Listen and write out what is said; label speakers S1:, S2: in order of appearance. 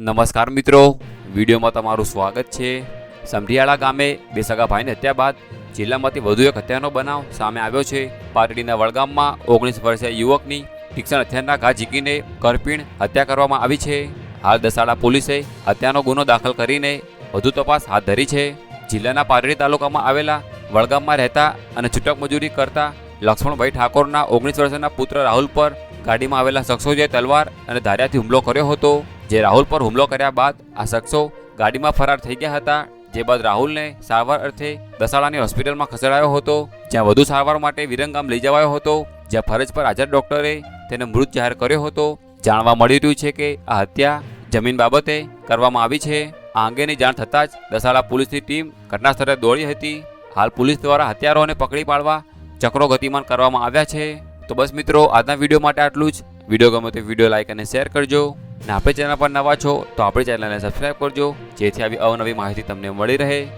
S1: નમસ્કાર મિત્રો. વિડીયોમાં તમારું સ્વાગત છે. સમઢિયાળા ગામે બે સગા ભાઈની હત્યા બાદ જિલ્લામાંથી વધુ એક હત્યાનો બનાવ સામે આવ્યો છે. પાટડીના વડગામમાં ઓગણીસ વર્ષીય યુવકની શિક્ષણ હથિયારના ઘા ઝીકીને કરપીણ હત્યા કરવામાં આવી છે. હાલ દસાડા પોલીસે હત્યાનો ગુનો દાખલ કરીને વધુ તપાસ હાથ ધરી છે. જિલ્લાના પાટડી તાલુકામાં આવેલા વડગામમાં રહેતા અને છૂટક મજૂરી કરતા લક્ષ્મણભાઈ ઠાકોરના ઓગણીસ વર્ષના પુત્ર રાહુલ પર ગાડીમાં આવેલા શખ્સોએ તલવાર અને ધાર્યાથી હુમલો કર્યો હતો. જે રાહુલ પર હુમલો કર્યા બાદ આ શખ્સો ગાડીમાં ફરાર થઈ ગયા હતા, જે બાદ રાહુલને સારવાર અર્થે દસાડાની હોસ્પિટલમાં ખસેડાયો હતો, જ્યાં વધુ સારવાર માટે વિરંગામ લઈ જવાયો હતો, જ્યાં ફરજ પર હાજર ડોક્ટરે તેને મૃત જાહેર કર્યો હતો. જાણવા મળી રહ્યું છે કે આ હત્યા જમીન બાબતે કરવામાં આવી છે. આ અંગેની જાણ થતાં જ દસાડા પોલીસની ટીમ ઘટના સ્થળે દોડી હતી. હાલ પોલીસ દ્વારા હત્યારોને પકડી પાડવા ચક્રો ગતિમાન કરવામાં આવ્યા છે. તો બસ મિત્રો, આજના વીડિયો માટે આટલું જ. વીડિયો ગમે તો વીડિયો લાઇક અને શેર કરજો. અને આપણે ચેનલ પર નવા છો તો આપણી ચેનલને સબસ્ક્રાઈબ કરજો. જેથી આવી અવનવી માહિતી તમને મળી રહે.